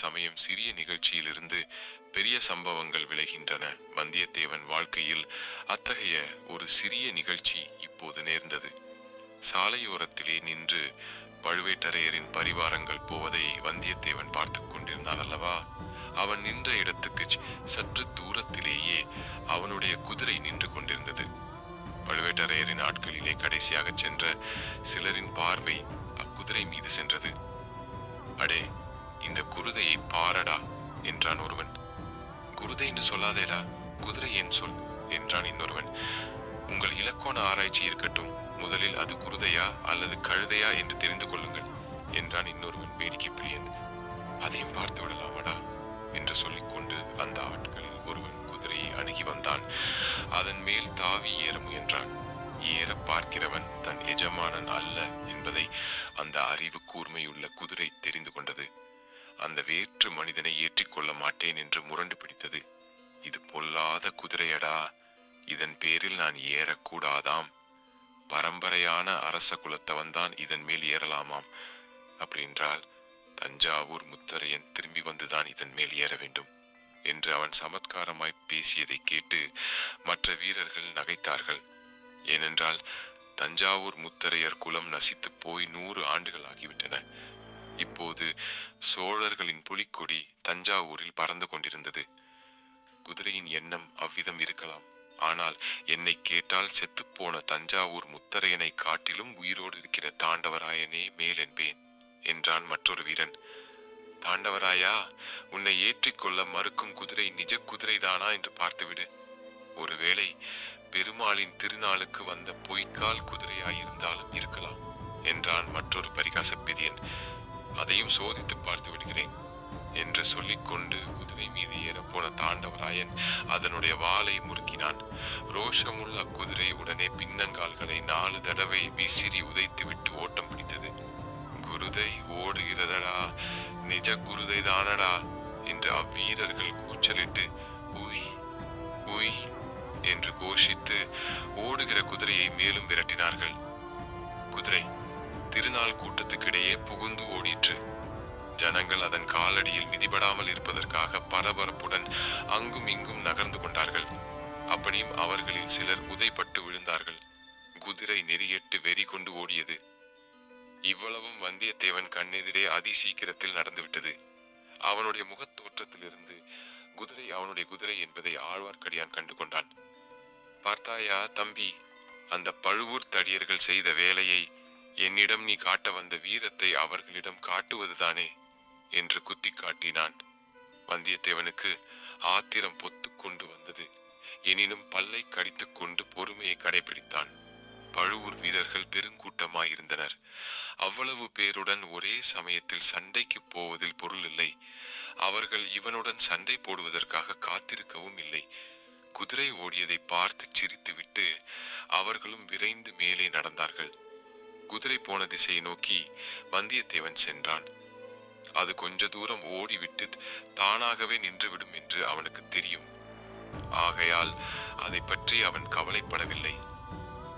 சமயம் சிறிய நிகழ்ச்சியிலிருந்து பெரிய சம்பவங்கள் விளைகின்றன. வந்தியத்தேவன் வாழ்க்கையில் அத்தகைய ஒரு சிறிய நிகழ்ச்சி இப்போது நேர்ந்தது. சாலையோரத்திலே நின்று பழுவேட்டரையரின் பரிவாரங்கள் போவதை வந்தியத்தேவன் பார்த்து கொண்டிருந்தான் அல்லவா? அவன் நின்ற இடத்துக்கு சற்று தூரத்திலேயே அவனுடைய குதிரை நின்று கொண்டிருந்தது. பழுவேட்டரையரின் ஆட்களிலே கடைசியாக சென்ற சிலரின் பார்வை அக்குதிரை மீது சென்றது. அடே இந்த குருதையை பாரடா என்றான் ஒருவன். குருதைன்னு சொல்லாதேடா குதிரை என் சொல் என்றான் இன்னொருவன். உங்கள் இலக்கோண ஆராய்ச்சி இருக்கட்டும் முதலில் அது குருதையா அல்லது கழுதையா என்று தெரிந்து கொள்ளுங்கள் என்றான் இன்னொருவன் வேடிக்கை பிரியன். அதையும் பார்த்து விடலாமடா என்று சொல்லிக்கொண்டு அந்த ஆட்களில் ஒருவன் குதிரையை அணுகி வந்தான். அதன் மேல் தாவி ஏற முயன்றான். ஏற பார்க்கிறவன் தன் எஜமானன் அல்ல என்பதை அந்த அறிவு கூர்மையுள்ள குதிரை தெரிந்து கொண்டது. அந்த வேற்று மனிதனை ஏற்றிக்கொள்ள மாட்டேன் என்று முரண்டு பிடித்தது. இது பொல்லாத குதிரையடா. இதன் பேரில் நான் ஏறக்கூடாதாம். பரம்பரையான அரச குலத்தவன்தான் இதன் மேல் ஏறலாமாம். அப்படின்றால் தஞ்சாவூர் முத்தரையன் திரும்பி வந்துதான் இதன் மேல் ஏற வேண்டும் என்று அவன் சமத்காரமாய் பேசியதை கேட்டு மற்ற வீரர்கள் நகைத்தார்கள். ஏனென்றால் தஞ்சாவூர் முத்தரையர் குலம் நசித்து போய் நூறு ஆண்டுகள் ஆகிவிட்டன. இப்போது சோழர்களின் புலிக்கொடி தஞ்சாவூரில் பறந்து கொண்டிருந்தது. குதிரையின் எண்ணம் அவ்விதம் இருக்கலாம். ஆனால் என்னை கேட்டால் செத்துப்போன தஞ்சாவூர் முத்தரையனை காட்டிலும் உயிரோடு இருக்கிற தாண்டவராயனே மேல் என்பேன் என்றான் மற்றொரு வீரன். தாண்டவராயா உன்னை ஏற்றிக்கொள்ள மறுக்கும் குதிரை நிஜ குதிரைதானா என்று பார்த்துவிடு. ஒருவேளை பெருமாளின் திருநாளுக்கு வந்த பொய்க்கால் குதிரையாயிருந்தாலும் இருக்கலாம். அதையும் சோதித்து பார்த்து விடுகிறேன் என்று சொல்லிக்கொண்டு குதிரை மீது ஏறப்போன தாண்டவராயன் அதனுடைய வாளை முறுக்கினான். ரோஷமுள்ள அக்குதிரை உடனே பின்னங்கால்களை நாலு தடவை விசிறி உதைத்துவிட்டு ஓட்டம் பிடித்தது. குருதை ஓடுகிறதடா? நிஜ குருதை தானடா? என்று அவ்வீரர்கள் கூச்சலிட்டு உய் உய் என்று கோஷித்து ஓடுகிற குதிரையை மேலும் விரட்டினார்கள். குதிரை திருநாள் கூட்டத்துக்கிடையே புகுந்து ஜனங்கள் அதன் காலடியில் மிதிபடாமல் இருப்பதற்காக பரபரப்புடன் அங்கும் இங்கும் நகர்ந்து கொண்டார்கள். அப்படியும் அவர்களில் சிலர் உதைப்பட்டு விழுந்தார்கள். குதிரை நெறியெட்டு வெறி கொண்டு ஓடியது. இவ்வளவும் வந்தியத்தேவன் கண்ணெதிரே அதி சீக்கிரத்தில் நடந்துவிட்டது அவனுடைய முகத் தோற்றத்திலிருந்து குதிரை அவனுடைய குதிரை என்பதை ஆழ்வார்க்கடியான் கண்டு கொண்டான். பார்த்தாயா தம்பி அந்த பழுவூர் தடியர்கள் செய்த வேலையை என்னிடம் நீ காட்ட வந்த வீரத்தை அவர்களிடம் காட்டுவதுதானே என்று குத்தி காட்டினான். வந்தியத்தேவனுக்கு ஆத்திரம் பொத்து கொண்டு வந்தது. எனினும் பல்லை கடித்துக் கொண்டு பொறுமையை கடைபிடித்தான். பழுவூர் வீரர்கள் பெருங்கூட்டமாயிருந்தனர். அவ்வளவு பேருடன் ஒரே சமயத்தில் சண்டைக்கு போவதில் பொருள் இல்லை. அவர்கள் இவனுடன் சண்டை போடுவதற்காக காத்திருக்கவும் இல்லை. குதிரை ஓடியதை பார்த்து சிரித்துவிட்டு அவர்களும் விரைந்து மேலே நடந்தார்கள். குதிரை போன திசையை நோக்கி வந்தியத்தேவன் சென்றான். அது கொஞ்ச தூரம் ஓடிவிட்டு தானாகவே நின்றுவிடும் என்று அவனுக்கு தெரியும். ஆகையால் அதை பற்றி அவன் கவலைப்படவில்லை.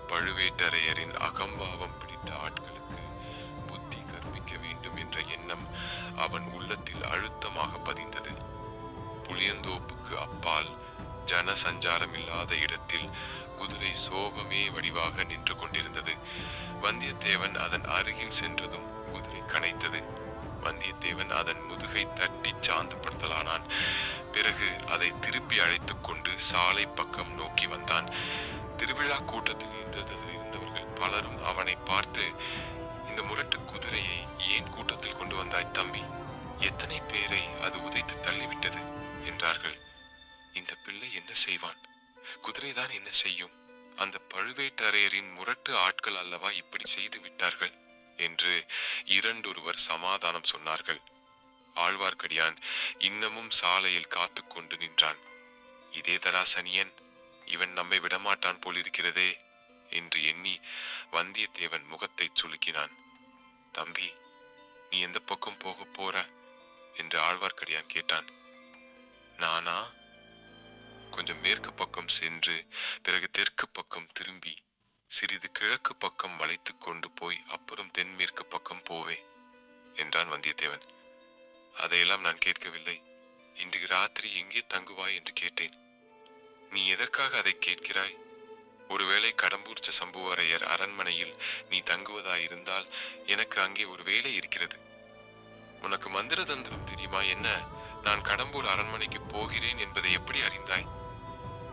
பழுவேட்டரையரின் அகம்பாவம் பிடித்த ஆட்களுக்கு புத்தி கற்பிக்க வேண்டும் என்ற எண்ணம் அவன் உள்ளத்தில் அழுத்தமாக பதிந்தது. புளியந்தோப்புக்கு அப்பால் ஜன சஞ்சாரம் இல்லாத இடத்தில் குதிரை சோகமே வடிவாக நின்று கொண்டிருந்தது. வந்தியத்தேவன் அதன் அருகில் சென்றதும் குதிரை கனைத்தது. வந்தியத்தேவன் அதன் முதுகை தட்டி சாந்தப்படுத்தலானான். பிறகு அதை திருப்பி அழைத்துக் கொண்டு சாலை பக்கம் நோக்கி வந்தான். திருவிழா கூட்டத்தில் இருந்ததில் இருந்தவர்கள் பலரும் அவனை பார்த்து இந்த முரட்டு குதிரையை ஏன் கூட்டத்தில் கொண்டு வந்தாய் தம்பி? எத்தனை பேரை அது உதைத்து தள்ளிவிட்டது? என்றார்கள். இந்த பிள்ளை என்ன செய்வான்? குதிரைதான் என்ன செய்யும்? அந்த பழுவேட்டரையரின் முரட்டு ஆட்கள் அல்லவா இப்படி செய்து விட்டார்கள்? என்று இரண்டொருவர் சமாதானம் சொன்னார்கள். ஆழ்வார்க்கடியான் இன்னமும் சாலையில் காத்து கொண்டு நின்றான். இதே தராசனியன் இவன் நம்மை விடமாட்டான் போலிருக்கிறதே என்று எண்ணி வந்தியத்தேவன் முகத்தை சுலுக்கினான் தம்பி நீ எந்த பக்கம் போக போற? என்று ஆழ்வார்க்கடியான் கேட்டான். நானா? கொஞ்சம் மேற்கு பக்கம் சென்று பிறகு தெற்கு பக்கம் திரும்பி சிறிது கிழக்கு பக்கம் வளைத்து கொண்டு போய் அப்புறம் தென்மேற்கு பக்கம் போவே என்றான் வந்தியத்தேவன். அதையெல்லாம் நான் கேட்கவில்லை. இன்று ராத்திரி எங்கே தங்குவாய் என்று கேட்டேன். நீ எதற்காக அதை கேட்கிறாய்? ஒருவேளை கடம்பூர் சம்புவரையர் அரண்மனையில் நீ தங்குவதாயிருந்தால் எனக்கு அங்கே ஒரு வேலை இருக்கிறது. உனக்கு மந்திர தந்திரம் தெரியுமா என்ன? நான் கடம்பூர் அரண்மனைக்கு போகிறேன் என்பதை எப்படி அறிந்தாய்?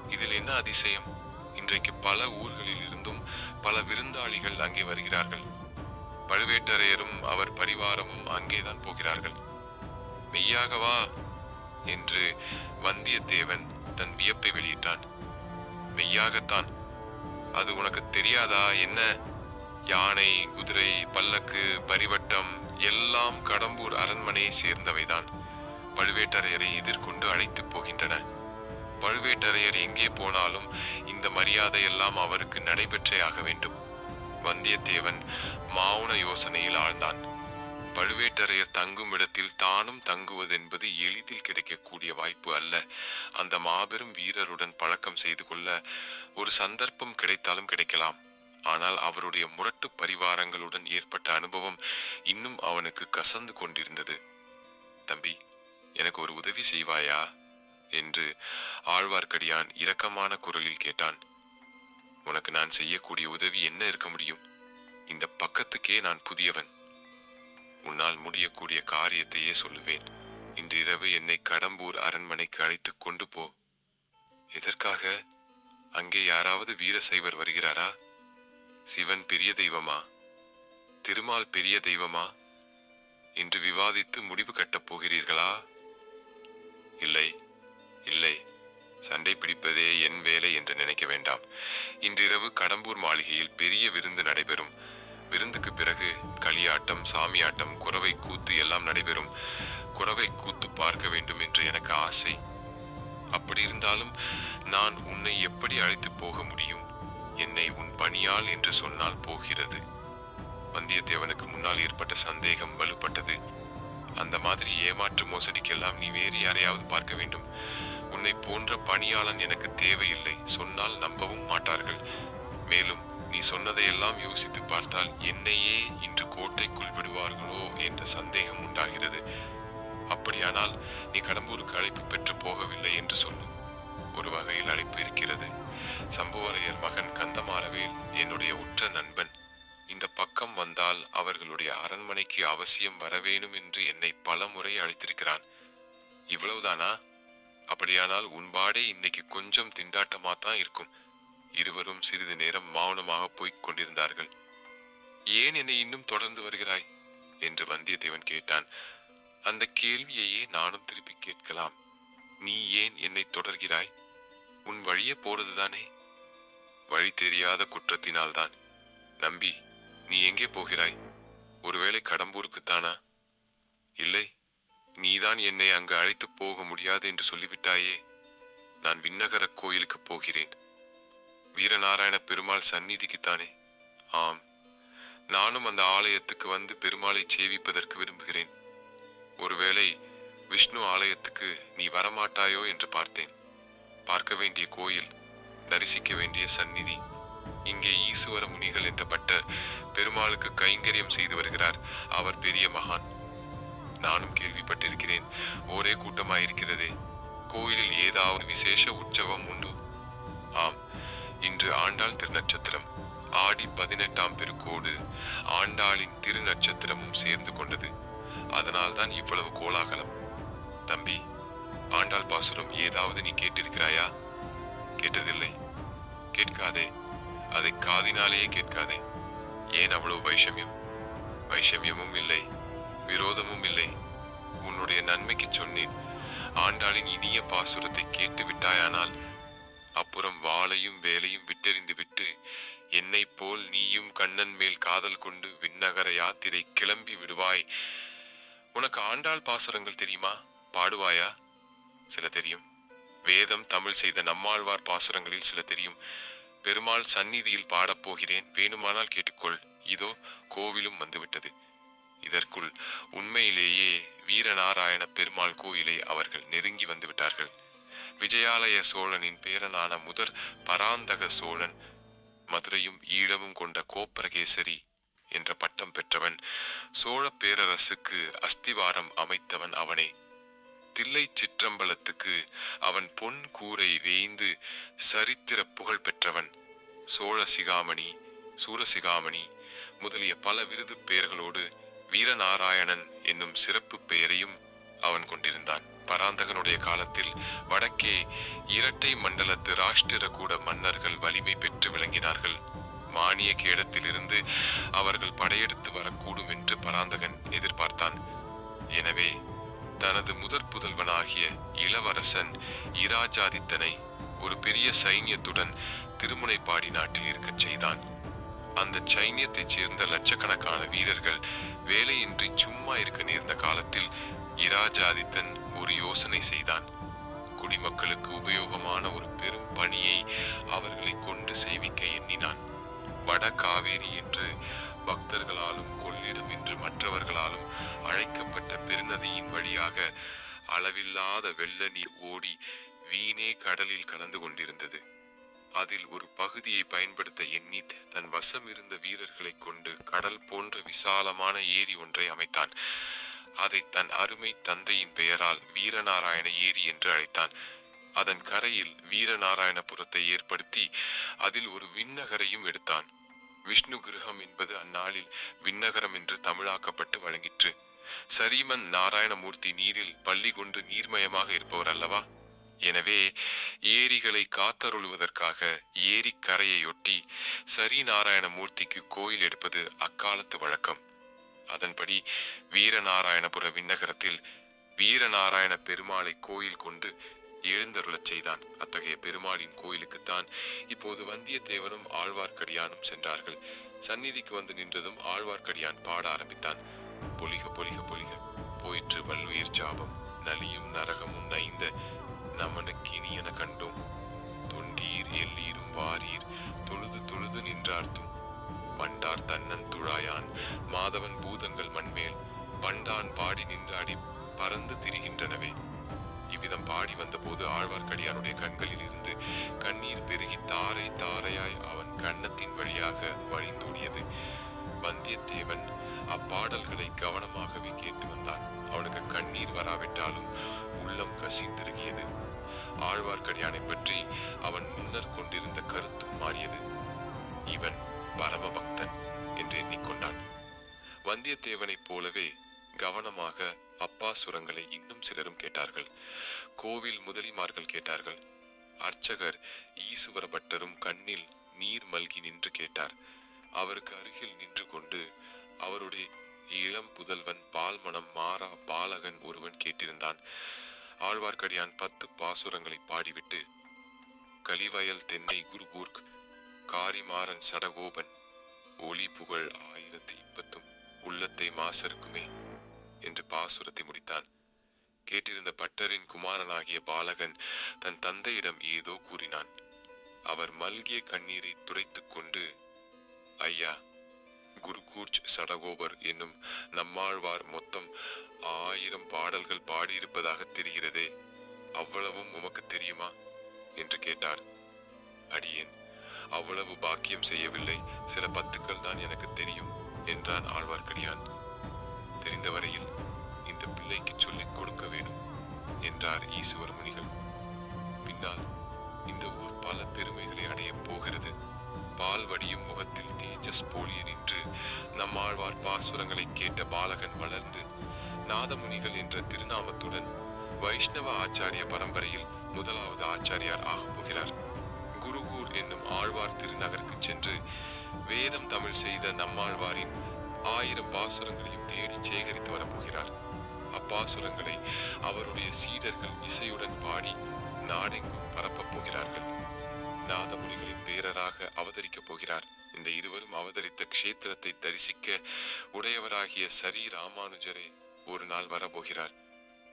இதில் என்ன அதிசயம்? இன்றைக்கு பல ஊர்களில் இருந்தும் பல விருந்தாளிகள் அங்கே வருகிறார்கள். பழுவேட்டரையரும் அவர் பரிவாரமும் அங்கேதான் போகிறார்கள். மெய்யாகவா? என்று வந்தியத்தேவன் தன் வியப்பை வெளியிட்டான். மெய்யாகத்தான். அது உனக்கு தெரியாதா? என்ன? யானை குதிரை பல்லக்கு பரிவட்டம் எல்லாம் கடம்பூர் அரண்மனையை சேர்ந்தவைதான். பழுவேட்டரையரை எதிர்கொண்டு அழைத்துப் போகின்றன. பழுவேட்டரையர் எங்கே போனாலும் இந்த மரியாதை எல்லாம் அவருக்கு நடைபெற்றே ஆக வேண்டும். வந்தியத்தேவன் மௌன யோசனையில் ஆழ்ந்தான். பழுவேட்டரையர் தங்கும் இடத்தில் தானும் தங்குவதென்பது எளிதில் கிடைக்கக்கூடிய வாய்ப்பு அல்ல. அந்த மாபெரும் வீரருடன் பழக்கம் செய்து கொள்ள ஒரு சந்தர்ப்பம் கிடைத்தாலும் கிடைக்கலாம். ஆனால் அவருடைய முரட்டு பரிவாரங்களுடன் ஏற்பட்ட அனுபவம் இன்னும் அவனுக்கு கசந்து கொண்டிருந்தது. தம்பி எனக்கு ஒரு உதவி செய்வாயா? என்று ஆழ்வார்க்கடியான் இரக்கமான குரலில் கேட்டான். உனக்கு நான் செய்யக்கூடிய உதவி என்ன இருக்க முடியும்? இந்த பக்கத்துக்கே நான் புதியவன். உன்னால் முடியக்கூடிய காரியத்தையே சொல்லுவேன். இன்றிரவு என்னை கடம்பூர் அரண்மனைக்கு அழைத்துக் கொண்டு போ. எதற்காக? அங்கே யாராவது வீரசைவர் வருகிறாரா? சிவன் பெரிய தெய்வமா? திருமால் பெரிய தெய்வமா? என்று விவாதித்து முடிவு கட்டப் போகிறீர்களா? இல்லை. இல்லை. சண்டை பிடிப்பதே என் வேலை என்று நினைக்க வேண்டாம். இன்றிரவு கடம்பூர் மாளிகையில் பெரிய விருந்து நடைபெறும். விருந்துக்கு பிறகு களியாட்டம் சாமியாட்டம் குறவை கூத்து எல்லாம் நடைபெறும். குறவை கூத்து பார்க்க வேண்டும் என்று எனக்கு ஆசை. அப்படி இருந்தாலும் நான் உன்னை எப்படி அழைத்து போக முடியும்? என்னை உன் பணியால் என்று சொன்னால் போகிறது. வந்தியத்தேவனுக்கு முன்னால் ஏற்பட்ட சந்தேகம் வலுப்பட்டது. அந்த மாதிரி ஏமாற்று மோசடிக்கெல்லாம் நீ வேறு யாரையாவது பார்க்க வேண்டும். உன்னை போன்ற பணியாளன் எனக்கு தேவையில்லை சொன்னால் நம்பவும் மாட்டார்கள். மேலும் நீ சொன்னதையெல்லாம் யோசித்து பார்த்தால் என்னையே இன்று கோட்டைக்குள் விடுவார்களோ என்ற சந்தேகம் உண்டாகிறது. அப்படியானால் நீ கடம்பூருக்கு அழைப்பு பெற்று போகவில்லை என்று சொல்லும் ஒரு வகையில் அழைப்பு இருக்கிறது. சம்புவரையர் மகன் கந்தமாறவேல் என்னுடைய உற்ற நண்பன். இந்த பக்கம் வந்தால் அவர்களுடைய அரண்மனைக்கு அவசியம் வரவேணும் என்று என்னை பல முறை அழைத்திருக்கிறான். இவ்வளவுதானா? அப்படியானால் உன்பாடே இன்னைக்கு கொஞ்சம் திண்டாட்டமா தான் இருக்கும். இருவரும் சிறிது நேரம் மௌனமாக போய்க் கொண்டிருந்தார்கள். ஏன் என்னை இன்னும் தொடர்ந்து வருகிறாய்? என்று வந்தியத்தேவன் கேட்டான். அந்த கேள்வியையே நானும் திருப்பி கேட்கலாம். நீ ஏன் என்னை தொடர்கிறாய்? உன் வழியே போறதுதானே? வழி தெரியாத குற்றத்தினால்தான். நம்பி நீ எங்கே போகிறாய்? ஒருவேளை கடம்பூருக்குத்தானா? இல்லை நீதான் என்னை அங்கு அழைத்து போக முடியாது என்று சொல்லிவிட்டாயே. நான் விண்ணகர கோயிலுக்கு போகிறேன். வீரநாராயண பெருமாள் சந்நிதிக்குத்தானே ஆம். நானும் அந்த ஆலயத்துக்கு வந்து பெருமாளை சேவிப்பதற்கு விரும்புகிறேன். ஒருவேளை விஷ்ணு ஆலயத்துக்கு நீ வரமாட்டாயோ என்று பார்த்தேன். பார்க்க வேண்டிய கோயில் தரிசிக்க வேண்டிய சந்நிதி. இங்கே ஈசுவர முனிகள் என்ற பட்டர் பெருமாளுக்கு கைங்கரியம் செய்து வருகிறார். அவர் பெரிய மகான். நானும் கேள்விப்பட்டிருக்கிறேன். ஒரே கூட்டமாயிருக்கிறதே. கோயிலில் ஏதாவது விசேஷ உற்சவம் உண்டு? ஆம். இன்று ஆண்டாள் திருநட்சத்திரம். ஆடி பதினெட்டாம் பெருக்கோடு ஆண்டாளின் திருநட்சத்திரமும் சேர்ந்து கொண்டது. அதனால்தான் இவ்வளவு கோலாகலம். தம்பி ஆண்டாள் பாசுரம் ஏதாவது நீ கேட்டிருக்கிறாயா? கேட்டதில்லை. கேட்காதே. அதை காதினாலேயே கேட்காதே. ஏன் அவ்வளவு வைஷமியம்? வைஷமியமும் இல்லை. விரோதமும் இல்லை. உன்னுடைய நன்மைக்கு சொன்னேன். ஆண்டாளின் இனிய பாசுரத்தை கேட்டு விட்டாயானால் அப்புறம் வாளையும் வேலையும் விட்டெறிந்து விட்டு என்னைப் போல் நீயும் கண்ணன் மேல் காதல் கொண்டு விண்ணகர யாத்திரை கிளம்பி விடுவாய். உனக்கு ஆண்டாள் பாசுரங்கள் தெரியுமா? பாடுவாயா? சில தெரியும். வேதம் தமிழ் செய்த நம்மாழ்வார் பாசுரங்களில் சில தெரியும். பெருமாள் சந்நிதியில் பாடப் போகிறேன். வேணுமானால் கேட்டுக்கொள். இதோ கோவிலும் வந்துவிட்டது. இதற்குள் உண்மையிலேயே வீரநாராயண பெருமாள் கோயிலை அவர்கள் நெருங்கி வந்துவிட்டார்கள். விஜயாலய சோழனின் பேரனான முதற் பராந்தக சோழன் மதுரையும் ஈழமும் கொண்ட கோப்பரகேசரி என்ற பட்டம் பெற்றவன் சோழ பேரரசுக்கு அஸ்திவாரம் அமைத்தவன் அவனே. தில்லை சிற்றம்பலத்துக்கு அவன் பொன் கூரை வேய்ந்து சரித்திர புகழ் பெற்றவன் சோழ சிகாமணி சூரசிகாமணி முதலிய பல விருது பெயர்களோடு வீரநாராயணன் என்னும் சிறப்பு பெயரையும் அவன் கொண்டிருந்தான். பராந்தகனுடைய காலத்தில் வடக்கே இரட்டை மண்டலத்து ராஷ்டிர கூட மன்னர்கள் வலிமை பெற்று விளங்கினார்கள். மானிய கேடத்திலிருந்து அவர்கள் படையெடுத்து வரக்கூடும் என்று பராந்தகன் எதிர்பார்த்தான். எனவே தனது முதற் புதல்வனாகிய இளவரசன் இராஜாதித்தனை ஒரு பெரிய சைன்யத்துடன் திருமுனைப்பாடி நாட்டில் இருக்கச் செய்தான். அந்த சைனியத்தைச் சேர்ந்த லட்சக்கணக்கான வீரர்கள் வேலையின்றி சும்மா இருக்க நேர்ந்த காலத்தில் இராஜாதித்தன் ஒரு யோசனை செய்தான். குடிமக்களுக்கு உபயோகமான ஒரு பெரும் பணியை அவர்களை கொண்டு செய்விக்க எண்ணினான். வட காவேரி என்று பக்தர்களாலும் கொள்ளிடம் என்று மற்றவர்களாலும் அழைக்கப்பட்ட பெருநதியின் வழியாக அளவில்லாத வெள்ள நீர் ஓடி வீணே கடலில் கலந்து கொண்டிருந்தது. அதில் ஒரு பகுதியை பயன்படுத்த எண்ணி தன் வசம் இருந்த வீரர்களை கொண்டு கடல் போன்ற விசாலமான ஏரி ஒன்றை அமைத்தான். அதை தன் அருமை தந்தையின் பெயரால் வீரநாராயண ஏரி என்று அழைத்தான். அதன் கரையில் வீரநாராயணபுரத்தை ஏற்படுத்தி அதில் ஒரு விண்ணகரையும் எடுத்தான். விஷ்ணு கிரகம் என்பது அந்நாளில் விண்ணகரம் என்று தமிழாக்கப்பட்டு வழங்கிற்று. சரீமன் நாராயணமூர்த்தி நீரில் பள்ளி கொண்டு நீர்மயமாக இருப்பவர் அல்லவா? எனவே ஏரிகளை காத்தருளுவதற்காக ஏரிக்கரையொட்டி கரையையொட்டி சரி நாராயணமூர்த்திக்கு கோயில் எடுப்பது அக்காலத்து வழக்கம். அதன்படி வீரநாராயணபுர விண்ணகரத்தில் வீரநாராயண பெருமாளை கோயில் கொண்டு எழுந்தருளச் செய்தான். அத்தகைய பெருமாளின் கோயிலுக்குத்தான் இப்போது வந்தியத்தேவனும் ஆழ்வார்க்கடியானும் சென்றார்கள். சந்நிதிக்கு வந்து நின்றதும் ஆழ்வார்க்கடியான் பாட ஆரம்பித்தான். பொலிக பொலிக பொலிக. போயிற்று வல்லுயிர் சாபம் நலியும் நரகமும் நைந்த நமனுக்கு இனியன கண்டோம். தொண்டீர் எல்லீரும் வாரீர் தொழுது தொழுது நின்றார்த்தும். மண்டார் தன்னன் துழாயான் மாதவன் பூதங்கள் மண்மேல் பண்டான் பாடி நின்றாடி பறந்து திரிகின்றனவே. இவ்விதம் பாடி வந்தபோது ஆழ்வார்க்கடியானுடைய கண்களில் இருந்து கண்ணீர் பெருகி தாரை தாரையாய் அவன் கன்னத்தின் வழியாக வழிந்தோடியது. வந்தியத்தேவன் அப்பாடல்களை கவனமாகவே கேட்டு வந்தான். அவனுக்கு கண்ணீர் வராவிட்டாலும் உள்ளம் கசிந்திருகியது ஆழ்வார்க்கடியானை பற்றி அவன் முன்னர் கொண்டிருந்த கருத்தும் மாறியது. இவன் பரம பக்தன் என்று எண்ணிக்கொண்டான். வந்தியத்தேவனைப் போலவே கவனமாக அப்பா சுரங்களை இன்னும் சிலரும் கேட்டார்கள். கோவில் முதலிமார்கள் கேட்டார்கள். அர்ச்சகர் ஈசுவர பட்டரும் கண்ணில் நீர் மல்கி நின்று கேட்டார். அவருக்கு அருகில் நின்று கொண்டு அவருடைய இளம் புதல்வன் பால்மணம் மாறா பாலகன் ஒருவன் கேட்டிருந்தான். ஆழ்வார்க்கடியான் பத்து பாசுரங்களை பாடிவிட்டு கலிவயல் தென்னை குருகூர்க் காரிமாறன் சடகோபன் ஒளி புகழ் ஆயிரத்தி இப்பத்தும் உள்ளத்தை மாசருக்குமே என்று பாசுரத்தை முடித்தான். கேட்டிருந்த பட்டரின் குமாரனாகிய பாலகன் தன் தந்தையிடம் ஏதோ கூறினான். அவர் மல்கிய கண்ணீரை துடைத்துக் கொண்டு ஐயா குருகூர்ச் சடகோபர் என்னும் நம்மாழ்வார் மொத்தம் ஆயிரம் பாடல்கள் பாடியிருப்பதாக தெரிகிறதே அவ்வளவும் உமக்கு தெரியுமா? என்று கேட்டார். அடியேன் அவ்வளவு பாக்கியம் செய்யவில்லை. சில பத்துக்கள் தான் எனக்கு தெரியும் என்றான் ஆழ்வார்க்கடியான். தெரிந்தவரையில் இந்த பிள்ளைக்கு சொல்லிக் கொடுக்க வேணும் என்றார் ஈசுவர் முனிகள் பின்னால் இந்த ஊர் பல பெருமைகளை அடையப் போகிறது. பால் வடியும் முகத்தில் தேஜஸ் போலிய நின்று நம்மாழ்வார் பாசுரங்களை கேட்ட பாலகன் வளர்ந்து நாதமுனிகள் என்ற திருநாமத்துடன் வைஷ்ணவ ஆச்சாரிய பரம்பரையில் முதலாவது ஆச்சாரியார் ஆகப் போகிறார். குருகூர் என்னும் ஆழ்வார் திருநகருக்கு சென்று வேதம் தமிழ் செய்த நம்மாழ்வாரின் ஆயிரம் பாசுரங்களையும் தேடி சேகரித்து வரப்போகிறார். அப்பாசுரங்களை அவருடைய சீடர்கள் இசையுடன் பாடி நாடெங்கும் பரப்பப் போகிறார்கள். நாதமுனிகளின் பேரராக அவதரிக்கப் போகிறார். இந்த இருவரும் அவதரித்த க்ஷேத்திரத்தை தரிசிக்க உடையவராகிய சரி ராமானுஜரே ஒரு நாள் வரப்போகிறார்.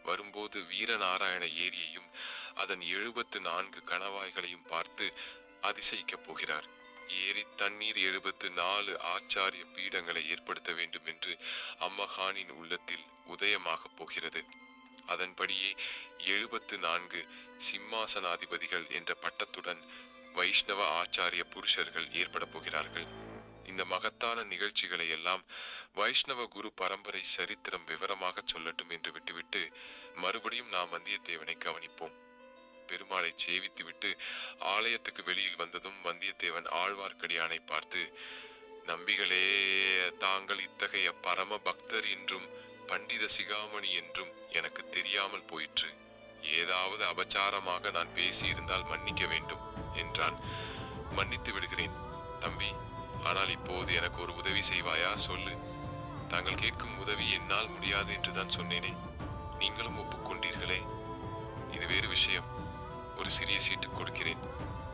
வரும்போது வீரநாராயண ஏரியையும் அதன் எழுபத்து நான்கு கணவாய்களையும் பார்த்து அதிசயிக்கப் போகிறார். ஏரி தண்ணீர் எழுபத்து நாலு ஆச்சாரிய பீடங்களை ஏற்படுத்த வேண்டும் என்று அம்மகானின் உள்ளத்தில் உதயமாகப் போகிறது. அதன்படியே எழுபத்து நான்கு சிம்மாசனாதிபதிகள் என்ற பட்டத்துடன் வைஷ்ணவ ஆச்சாரிய புருஷர்கள் ஏற்பட போகிறார்கள். இந்த மகத்தான நிகழ்ச்சிகளை எல்லாம் வைஷ்ணவ குரு பரம்பரை சரித்திரம் விவரமாக சொல்லட்டும் என்று விட்டுவிட்டு மறுபடியும் நாம் வந்தியத்தேவனை கவனிப்போம். பெருமாளை சேவித்துவிட்டு ஆலயத்துக்கு வெளியில் வந்ததும் வந்தியத்தேவன் ஆழ்வார்க்கடியானை பார்த்து நம்பிகளே தாங்கள் இத்தகைய பரம பக்தர் என்றும் பண்டித சிகாமணி என்றும் எனக்கு தெரியாமல் போயிற்று. ஏதாவது அபச்சாரமாக நான் பேசியிருந்தால் மன்னிக்க வேண்டும். என்றான். மன்னித்து விடுகிறேன் தம்பி. ஆனால் இப்போது எனக்கு ஒரு உதவி செய்வாயா? சொல்லு. தாங்கள் கேட்கும் உதவி என்னால் முடியாது என்றுதான் சொன்னேனே. நீங்களும் ஒப்புக்கொண்டீர்களே? இது வேறு விஷயம். ஒரு சிறிய சீட்டு கொடுக்கிறேன்.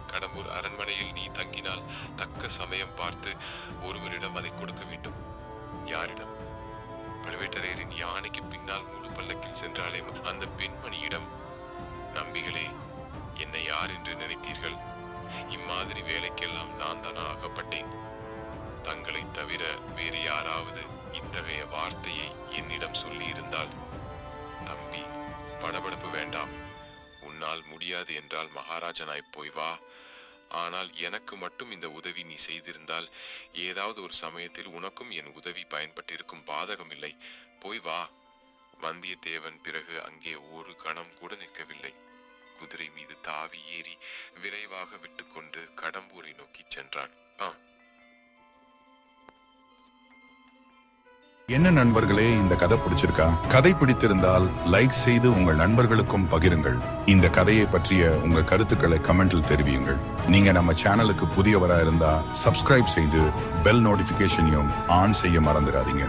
கடம்பூர் அரண்மனையில் நீ தங்கினால் தக்க சமயம் பார்த்து ஒருவரிடம் அதை கொடுக்க வேண்டும். யாரிடம்? பழுவேட்டரையரின் யானைக்கு பின்னால் மூடு பல்லக்கில் சென்றாலே அந்த பெண் நீ செய்திருந்தால் ஏதாவது ஒரு சமயத்தில் உனக்கும் என் உதவி பயன்பட்டிருக்கும் பாதகம் இல்லை போய் வா. வந்தியத்தேவன் பிறகு அங்கே ஒரு கணம் கூட நிற்கவில்லை. குதிரை மீது தாவி ஏறி விரைவாக விட்டுக்கொண்டு கடம்பூரை நோக்கிச் சென்றான். ஆ என்ன நண்பர்களே இந்த கதை பிடிச்சிருக்கா? கதை பிடித்திருந்தால் லைக் செய்து உங்கள் நண்பர்களுக்கும் பகிருங்கள். இந்த கதையை பற்றிய உங்க கருத்துக்களை கமெண்டில் தெரிவியுங்கள். நீங்க நம்ம சேனலுக்கு புதியவரா இருந்தா சப்ஸ்கிரைப் செய்து பெல் நோட்டிபிகேஷனையும் ஆன் செய்ய மறந்துடாதீங்க.